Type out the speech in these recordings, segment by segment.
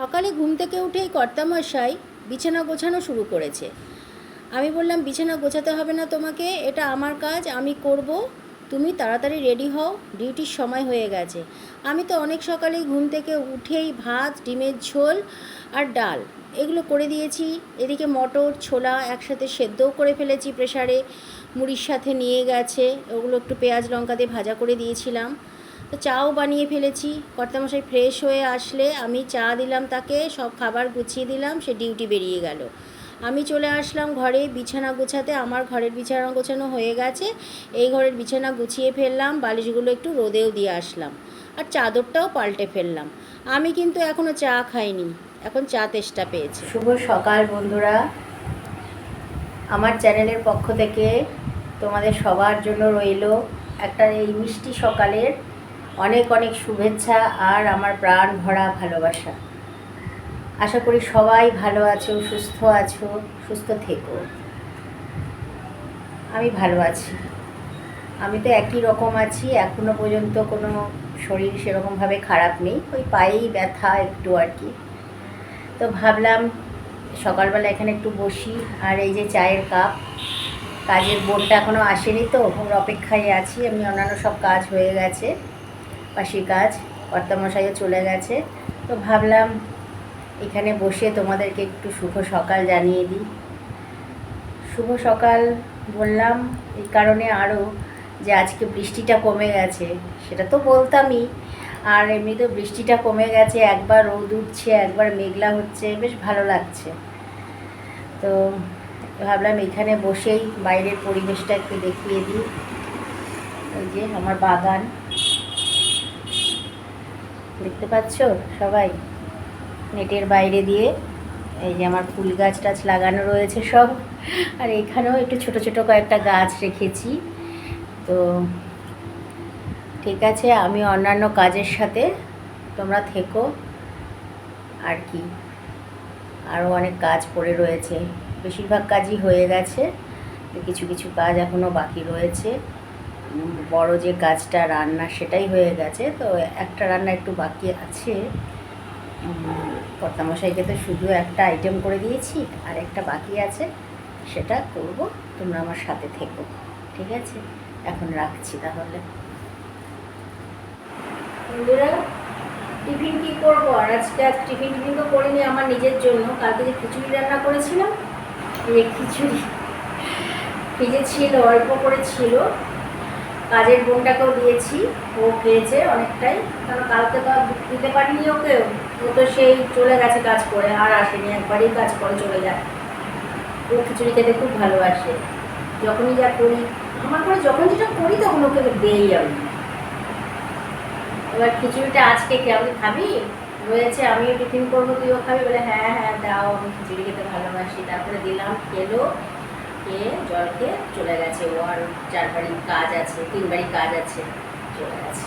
সকালে ঘুম থেকে উঠেই কর্তামশাই বিছানা গোছানো শুরু করেছে। আমি বললাম, বিছানা গোছাতে হবে না তোমাকে, এটা আমার কাজ, আমি করব। তুমি তাড়াতাড়ি রেডি হও, ডিউটির সময় হয়ে গেছে। আমি তো অনেক সকালেই ঘুম থেকে উঠেই ভাত, ডিমের ঝোল আর ডাল এগুলো করে দিয়েছি। এদিকে মটর, ছোলা একসাথে সেদ্ধও করে ফেলেছি প্রেসারে, মুড়ির সাথে নিয়ে গেছে। ওগুলো একটু পেঁয়াজ, লঙ্কা দিয়ে ভাজা করে দিয়েছিলাম। তো চাও বানিয়ে ফেলেছি। কর্তামশাই ফ্রেশ হয়ে আসলে আমি চা দিলাম তাকে, সব খাবার গুছিয়ে দিলাম, সে ডিউটি বেরিয়ে গেল। আমি চলে আসলাম ঘরে, বিছানা গোছাতে আমার ঘরের বিছানা গোছানো হয়ে গেছে। এই ঘরের বিছানা গুছিয়ে ফেললাম, বালিশগুলো একটু রোদেও দিয়ে আসলাম। আর চাদরটাও পাল্টে ফেললাম। আমি কিন্তু এখনও চা খাইনি, এখন চা তেষ্টা পেয়েছে। শুভ সকাল বন্ধুরা। আমার চ্যানেলের পক্ষ থেকে তোমাদের সবার জন্য রইল একটা এই মিষ্টি সকালের অনেক অনেক শুভেচ্ছা আর আমার প্রাণ ভরা ভালোবাসা। আশা করি সবাই ভালো আছো, সুস্থ আছো, সুস্থ থেকো। আমি ভালো আছি। আমি তো একই রকম আছি, এখনও পর্যন্ত কোনো শরীর সেরকমভাবে খারাপ নেই, ওই পায়েই ব্যথা একটু আর কি। তো ভাবলাম সকালবেলা এখানে একটু বসি, আর এই যে চায়ের কাপ, কাজের বোনটা এখনও আসেনি তো, ওর অপেক্ষায় আছি, আমি অন্যান্য সব কাজ হয়ে গেছে। পাশি কাজ কর্তামশাইও চলে গেছে। তো ভাবলাম এখানে বসে তোমাদেরকে একটু শুভ সকাল জানিয়ে দিই। শুভ সকাল বললাম, এই কারণে আরও যে আজকে বৃষ্টিটা কমে গেছে, সেটা তো বলতামই। আর এমনিতে বৃষ্টিটা কমে গেছে, একবার রোদ উঠছে, একবার মেঘলা হচ্ছে, বেশ ভালো লাগছে। তো ভাবলাম এখানে বসেই বাইরের পরিবেশটা একটু দেখিয়ে দিই। ওই যে আমার বাগান। দেখতে পাচ্ছ সবাই? নেটের বাইরে দিয়ে এই যে আমার ফুল গাছ টাছ লাগানো রয়েছে সব। আর এখানেও একটু ছোট ছোট কয়েকটা গাছ রেখেছি। তো ঠিক আছে, আমি অন্যান্য কাজের সাথে তোমরা থেকো। আর কি? আরও অনেক কাজ পড়ে রয়েছে। বেশিরভাগ কাজই হয়ে গেছে। কিছু কিছু কাজ এখনও বাকি রয়েছে। বড় যে কাজটা রান্না সেটাই হয়ে গেছে, তো একটা রান্না একটু বাকি আছে। কর্তামশাইকে তো শুধু একটা আইটেম করে দিয়েছি, আর একটা বাকি আছে, সেটা করব, তোমরা আমার সাথে থেকো, ঠিক আছে? এখন রাখছি তাহলে। বন্ধুরা, টিফিন কী করব? আর আজকে আজ টিফিন টিফিন তো করিনি আমার নিজের জন্য, কালকে যে খিচুড়ি রান্না করেছিলাম, এই খিচুড়ি ফ্রিজে ছিল, অল্প করে ছিল। কাজের বোনটাকেও দিয়েছি, ও খেয়েছে অনেকটাই কারণ কালকে তো আর দিতে পারিনি ওকে, ও তো সেই চলে গেছে কাজ করে, আর আসেনি, একবারই কাজ করে চলে যায়। ও খিচুড়ি খেতে খুব ভালোবাসে। যখনই যা করি, আমার করে যখন যেটা করি তখন ওকে দেই আমি। এবার খিচুড়িটা আজকে কেমন খাবি? রয়েছে, আমিও টিফিন করব, তুইও খাবি? বলে হ্যাঁ হ্যাঁ দাও, আমি খিচুড়ি খেতে ভালোবাসি। তারপরে দিলাম, খেলো খেয়ে জল খেয়ে চলে গেছে। ও আর চার কাজ আছে, তিন বাড়ির কাজ আছে। চলে গেছে।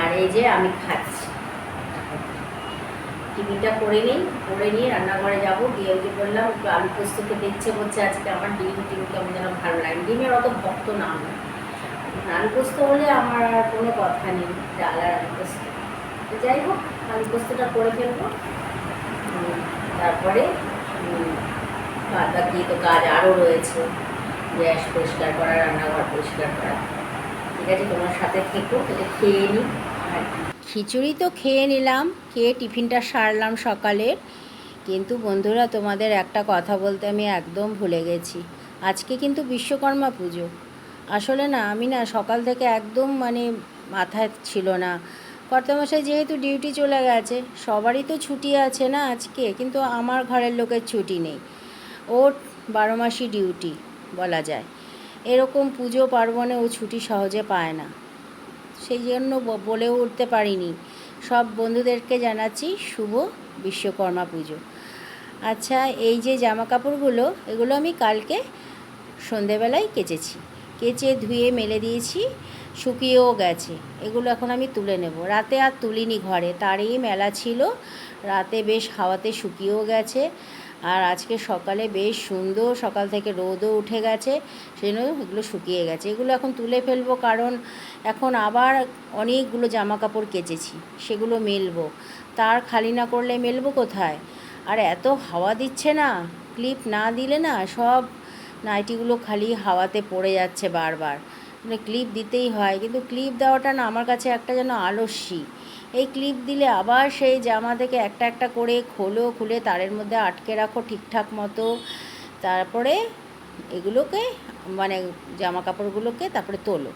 আর এই যে আমি খাচ্ছি। টিফিনটা করে নিই, করে নিয়ে রান্নাঘরে যাব। গিয়ে ওকে বললাম, একটু আলু পোস্ত খেতে ইচ্ছে করছে আজকে। আমার ডিম টিম কেমন যেন ভালো লাগে। ডিমের অত ভক্ত না। আমি আলু পোস্ত হলে আমার আর কোনো কথা নেই। ডাল আর আলু পোস্ত। যাই হোক, আলু পোস্তটা করে ফেলব। তারপরে বাদ তো কাজ আরও রয়েছে। গ্যাস পরিষ্কার করা, রান্নাঘর পরিষ্কার করা। ঠিক আছে, তোমার সাথে থেকো, এটা খেয়ে নিই খিচুড়ি তো খেয়ে নিলাম, খেয়ে টিফিনটা সারলাম সকালে। কিন্তু বন্ধুরা, তোমাদের একটা কথা বলতে আমি একদম ভুলে গেছি। আজকে কিন্তু বিশ্বকর্মা পুজো। আসলে না, আমি না সকাল থেকে একদম মানে মাথায় ছিল না। কর্তামশাই যেহেতু ডিউটি চলে গেছে, সবারই তো ছুটি আছে না আজকে, কিন্তু আমার ঘরের লোকের ছুটি নেই। ওর বারো মাসই ডিউটি বলা যায়। এরকম পুজো পার্বণে ও ছুটি সহজে পায় না। সেই জন্য বলেও উঠতে পারিনি। সব বন্ধুদেরকে জানাচ্ছি শুভ বিশ্বকর্মা পুজো। আচ্ছা এই যে জামা কাপড়গুলো এগুলো আমি কালকে সন্ধেবেলায় কেচেছি। কেচে ধুয়ে মেলে দিয়েছি, শুকিয়েও গেছে। এগুলো এখন আমি তুলে নেব। রাতে আর তুলিনি ঘরে। তারই মেলা ছিল। রাতে বেশ হাওয়াতে শুকিয়েও গেছে। আর আজকে সকালে বেশ সুন্দর, সকাল থেকে রোদও উঠে গেছে, সেই জন্য এগুলো শুকিয়ে গেছে। এগুলো এখন তুলে ফেলব কারণ এখন আবার অনেকগুলো জামা কাপড় কেচেছি, সেগুলো মেলবো। তার খালি না করলে মেলবো কোথায়? আর এত হাওয়া দিচ্ছে না, ক্লিপ না দিলে না সব নাইটিগুলো খালি হাওয়াতে পড়ে যাচ্ছে বারবার। মানে ক্লিপ দিতেই হয়, কিন্তু ক্লিপ দেওয়াটা না আমার কাছে একটা যেন আলস্যি। এই ক্লিপ দিলে আবার সেই জামা থেকে একটা একটা করে খোলো, খুলে তারের মধ্যে আটকে রাখো ঠিকঠাক মতো। তারপরে এগুলোকে মানে জামা কাপড়গুলোকে তারপরে তোলো।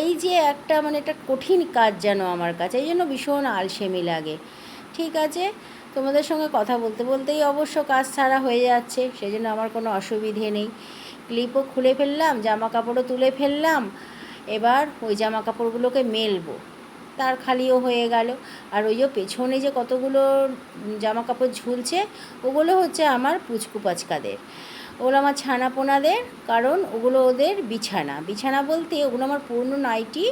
এই যে একটা মানে একটা কঠিন কাজ যেন আমার কাছে, এই জন্য ভীষণ আলসেমি লাগে। ঠিক আছে? তোমাদের সঙ্গে কথা বলতে বলতেই অবশ্য কাজ ছাড়া হয়ে যাচ্ছে সেই জন্য আমার কোনো অসুবিধে নেই। ক্লিপও খুলে ফেললাম জামা কাপড়ও তুলে ফেললাম। এবার ওই জামা কাপড়গুলোকে মেলবো। তার খালিও হয়ে গেল। আর ওই যে পেছনে যে কতগুলো জামা কাপড় ঝুলছে, ওগুলো হচ্ছে আমার পুচকু পাচকাদের। ওগুলো আমার ছানা পোনাদের কারণ ওগুলো ওদের বিছানা। বিছানা বলতে ওগুলো আমার পূর্ণ নাইটি,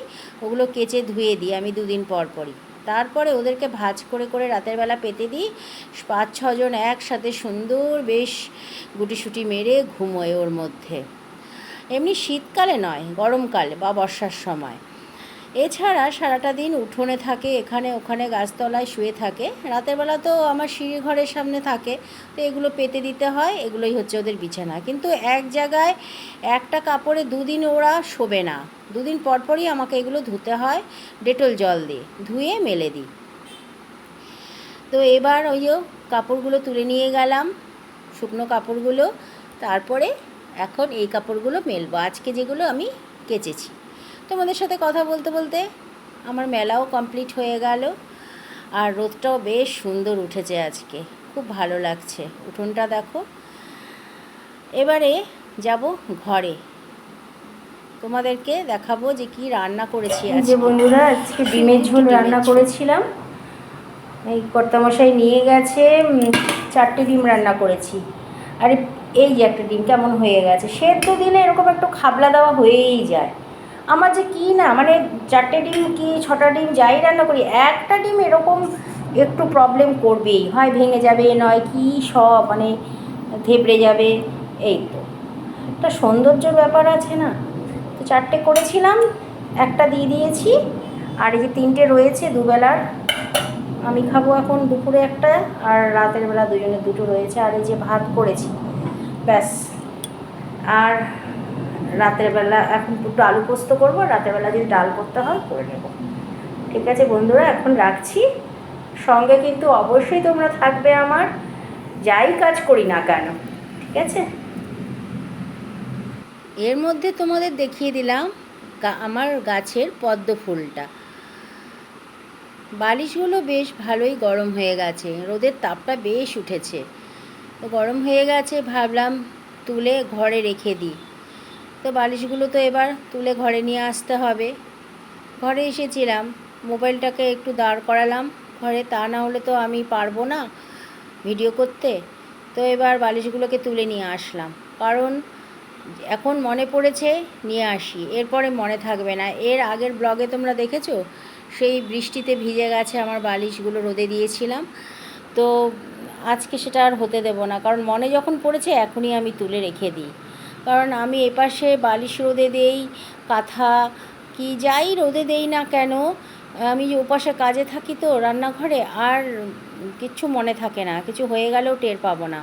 ওগুলো কেচে ধুয়ে দিই আমি দুদিন পর পরই। তারপরে ওদেরকে ভাজ করে করে রাতের বেলা পেতে দিই। পাঁচ, ছজন একসাথে সুন্দর বেশ গুটিসুটি মেরে ঘুমোয় ওর মধ্যে। এমনি শীতকালে নয়, গরমকালে বা বর্ষার সময়। এছাড়া সারাটা দিন উঠোনে থাকে, এখানে ওখানে গাছতলায় শুয়ে থাকে। রাতের বেলা তো আমার সিঁড়ি ঘরের সামনে থাকে, তো এগুলো পেতে দিতে হয়, এগুলোই হচ্ছে ওদের বিছানা। কিন্তু এক জায়গায় একটা কাপড়ে দুদিন ওরা শোবে না। দুদিন পর পরই আমাকে এগুলো ধুতে হয়, ডেটল জল দিয়ে, ধুয়ে মেলে দিই। তো এবার ওই কাপড়গুলো তুলে নিয়ে গেলাম, শুকনো কাপড়গুলো, তারপরে এখন এই কাপড়গুলো মেলবো। আজকে যেগুলো আমি কেচেছি। তোমাদের সাথে কথা বলতে বলতে আমার মেলাও কমপ্লিট হয়ে গেল আর রোদটাও বেশ সুন্দর উঠেছে আজকে। খুব ভালো লাগছে। উঠোনটা দেখো। এবারে যাব ঘরে। তোমাদেরকে দেখাবো যে কি রান্না করেছি আজকে। বন্ধুরা আজকে ডিমের ঝোল রান্না করেছিলাম। এই কর্তামশাই নিয়ে গেছে চারটে ডিম রান্না করেছি। আর এই যে একটা ডিম কেমন হয়ে গেছে? সেদ্ধ দিলে এরকম একটু খাবলা দেওয়া হয়েই যায়। আমার যে কি না মানে চারটে ডিম কি ছটা ডিম যাই রান্না করি, একটা ডিম এরকম একটু প্রবলেম করবেই। হয় ভেঙে যাবে, নয় কি সব মানে থেবড়ে যাবে, এই তো। একটা সৌন্দর্যর ব্যাপার আছে না? তো চারটে করেছিলাম, একটা দিয়ে দিয়েছি, আর এই যে তিনটে রয়েছে দুবেলার, আমি খাব এখন দুপুরে একটা, আর রাতের বেলা দুজনে দুটো রয়েছে, আর এই যে ভাত করেছি, ব্যাস। আর রাতের বেলা এখন দুটো আলু পোস্ত করব, রাতের বেলা যদি ডাল করতে হয় করে নেব। ঠিক আছে বন্ধুরা, এখন রাখছি। সঙ্গে কিন্তু অবশ্যই তোমরা থাকবে আমার। যাই কাজ করি না কেন, ঠিক আছে? এর মধ্যে তোমাদের দেখিয়ে দিলাম আমার গাছের পদ্ম ফুলটা। বালিশগুলো বেশ ভালোই গরম হয়ে গেছে, রোদের তাপটা বেশ উঠেছে। তো গরম হয়ে গেছে, ভাবলাম তুলে ঘরে রেখে দিই। তো বালিশগুলো তো এবার তুলে ঘরে নিয়ে আসতে হবে। ঘরে এসেছিলাম, মোবাইলটাকে একটু দাঁড় করালাম। ঘরে তা না হলে তো আমি পারব না ভিডিও করতে। তো এবার বালিশগুলোকে তুলে নিয়ে আসলাম। কারণ এখন মনে পড়েছে, নিয়ে আসি। এরপরে মনে থাকবে না। এর আগের ব্লগে তোমরা দেখেছ? সেই বৃষ্টিতে ভিজে গেছে আমার বালিশগুলো, রোদে দিয়েছিলাম। তো আজকে সেটা আর হতে দেবো না। কারণ মনে যখন পড়েছে, এখনই আমি তুলে রেখে দিই। কারণ আমি এপাশে বালিশ রোদে দেই, কাঁথা কি যাই রোদে দেই না কেন, আমি যে ওপাশে কাজে থাকি তো রান্নাঘরে আর কিচ্ছু মনে থাকে না, কিছু হয়ে গেলেও টের পাবো না।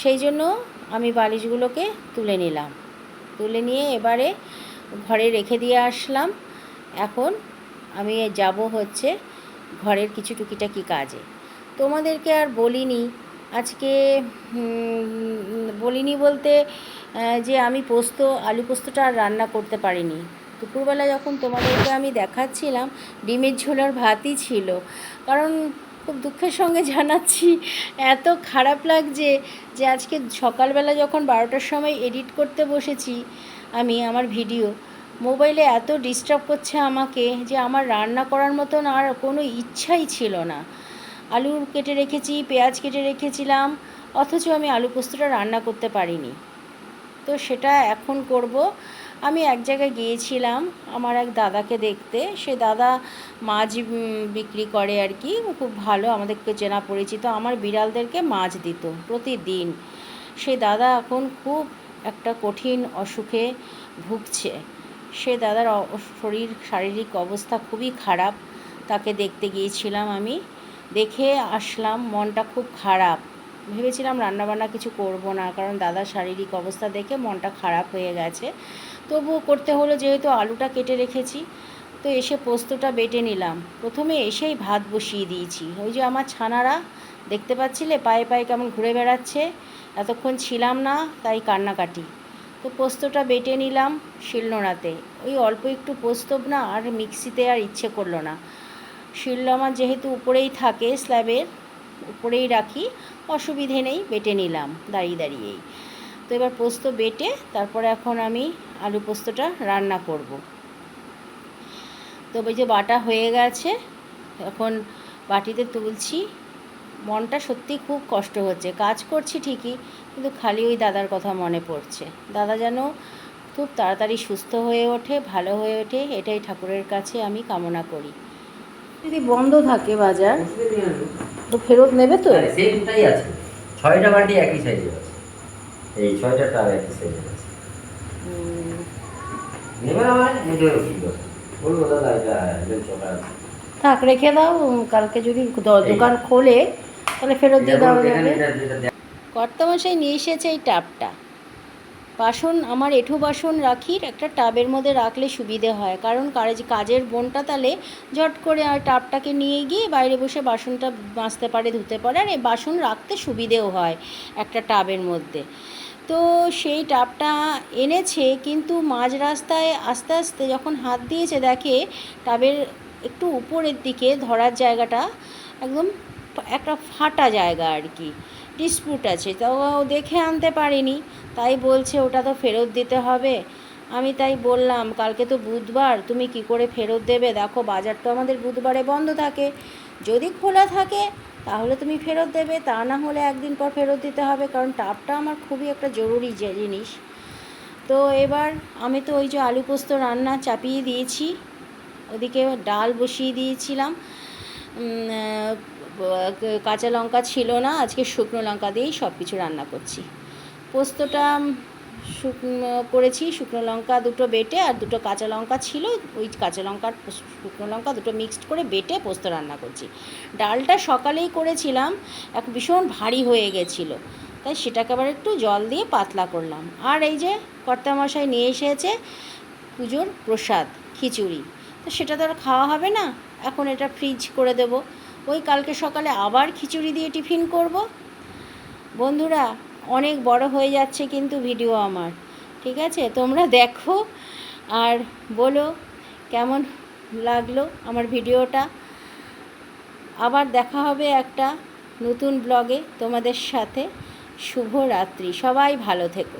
সেই জন্য আমি বালিশগুলোকে তুলে নিলাম। তুলে নিয়ে এবারে ঘরে রেখে দিয়ে আসলাম। এখন আমি যাব হচ্ছে ঘরের কিছু টুকিটাকি কাজে। তোমাদেরকে আর বলিনি আজকে বলিনি বলতে যে আমি পোস্ত, আলু পোস্তটা আর রান্না করতে পারিনি। দুপুরবেলা যখন তোমাদেরকে আমি দেখাচ্ছিলাম, ডিমের ঝোল আর ভাতই ছিল। কারণ খুব দুঃখের সঙ্গে জানাচ্ছি, এত খারাপ লাগছে যে আজকে সকালবেলা যখন বারোটার সময় এডিট করতে বসেছি আমি, আমার ভিডিও, মোবাইলে এত ডিস্টার্ব করছে আমাকে যে আমার রান্না করার মতন আর কোনো ইচ্ছাই ছিল না। আলু কেটে রেখেছি, পেঁয়াজ কেটে রেখেছিলাম, অথচ আমি আলু পোস্তটা রান্না করতে পারিনি। তো সেটা এখন করব। আমি এক জায়গায় গিয়েছিলাম আমার এক দাদাকে দেখতে। সে দাদা মাছ বিক্রি করে আর কি খুব ভালো, আমাদেরকে চেনা পরিচিত। আমার বিড়ালদেরকে মাছ দিত প্রতিদিন। সে দাদা এখন খুব একটা কঠিন অসুখে ভুগছে। সে দাদার শরীর শারীরিক অবস্থা খুবই খারাপ। তাকে দেখতে গিয়েছিলাম আমি। দেখে আসলাম মনটা খুব খারাপ। ভেবেছিলাম রান্নাবান্না কিছু করব না, কারণ দাদার শারীরিক অবস্থা দেখে মনটা খারাপ হয়ে গেছে। তবুও করতে হলো যেহেতু আলুটা কেটে রেখেছি, তো এসে পোস্তটা বেটে নিলাম। প্রথমে এসেই ভাত বসিয়ে দিয়েছি। ওই যে আমার ছানারা, দেখতে পাচ্ছিলে? পায়ে পায়ে কেমন ঘুরে বেড়াচ্ছে। এতক্ষণ ছিলাম না, তাই কান্নাকাটি। তো পোস্তটা বেটে নিলাম শিলনোড়াতে। ওই অল্প একটু পোস্ত না, আর মিক্সিতে আর ইচ্ছে করল না। শিল আমার যেহেতু উপরেই থাকে স্ল্যাবের, উপরেই রাখি, অসুবিধে নেই, বেটে নিলাম, দাঁড়িয়ে দাঁড়িয়েই। তো এবার পোস্ত বেটে তারপরে এখন আমি আলু পোস্তটা রান্না করব। তো ওই যে বাটা হয়ে গেছে, এখন বাটিতে তুলছি। মনটা সত্যি খুব কষ্ট হচ্ছে, কাজ করছি ঠিকই, কিন্তু খালি ওই দাদার কথা মনে পড়ছে। দাদা যেন খুব তাড়াতাড়ি সুস্থ হয়ে ওঠে, ভালো হয়ে ওঠে, এটাই ঠাকুরের কাছে আমি কামনা করি। যদি বন্ধ থাকে বাজার তো ফেরত নেবে তো? আরে সেই দুটাই আছে। ছয়টা বালতি একই সাইজের আছে। এই ছয়টা টাব একই সাইজের আছে। নেবে না মানে? নিতে হবে বলব দাদা এটা একজন চোখা আছে। থাক রেখে দাও। কালকে যদি দোকান খোলে তাহলে ফেরত দিয়ে দেওয়া যাবে। কর্তামশাই নিয়ে এসেছে এই টাবটা। বাসন, আমার এঁঠো বাসন রাখির একটা টাবের মধ্যে রাখলে সুবিধে হয়। কারণ কাজ, কাজের বোনটা তাহলে ঝট করে আর টাবটাকে নিয়ে গিয়ে বাইরে বসে বাসনটা মাজতে পারে, ধুতে পারে আর এই বাসন রাখতে সুবিধেও হয় একটা টাবের মধ্যে। তো সেই টাবটা এনেছে কিন্তু মাঝ রাস্তায় আস্তে আস্তে যখন হাত দিয়েছে দেখে টাবের একটু উপরের দিকে ধরার জায়গাটা একদম একটা ফাটা জায়গা আর কি। ডিসপুট আছে। তো ও দেখে আনতে পারিনি। তাই বলছে, ওটা তো ফেরত দিতে হবে। আমি তাই বললাম, কালকে তো বুধবার, তুমি কি করে ফেরত দেবে? দেখো, বাজার তো আমাদের বুধবারে বন্ধ থাকে। যদি খোলা থাকে, তাহলে তুমি ফেরত দেবে। তা না হলে একদিন পর ফেরত দিতে হবে, কারণ টাপটা আমার খুবই একটা জরুরি যে জিনিস। তো এবার আমি তো ওই যে আলু পোস্ত রান্না চাপিয়ে দিয়েছি। ওদিকে ডাল বসিয়ে দিয়েছিলাম। কাঁচা লঙ্কা ছিল না, আজকে শুকনো লঙ্কা দিয়েই সব কিছু রান্না করছি। পোস্তটা শুকনো করেছি, শুকনো লঙ্কা দুটো বেটে আর দুটো কাঁচা লঙ্কা ছিল, ওই কাঁচা লঙ্কার শুকনো লঙ্কা দুটো মিক্সড করে বেটে পোস্ত রান্না করছি। ডালটা সকালেই করেছিলাম এক ভীষণ ভারী হয়ে গেছিল, তাই সেটাকে আবার একটু জল দিয়ে পাতলা করলাম। আর এই যে কর্তামশাই নিয়ে এসেছে পুজোর প্রসাদ, খিচুড়ি, তো সেটা তো আর খাওয়া হবে না, এখন এটা ফ্রিজ করে দেব। ওই কালকে সকালে আবার খিচুড়ি দিয়ে টিফিন করব। বন্ধুরা, অনেক বড় হয়ে যাচ্ছে কিন্তু ভিডিও আমার, ঠিক আছে? তোমরা দেখো আর বলো কেমন লাগল আমার ভিডিওটা। আবার দেখা হবে একটা নতুন ব্লগে তোমাদের সাথে। শুভ রাত্রি সবাই ভালো থেকো।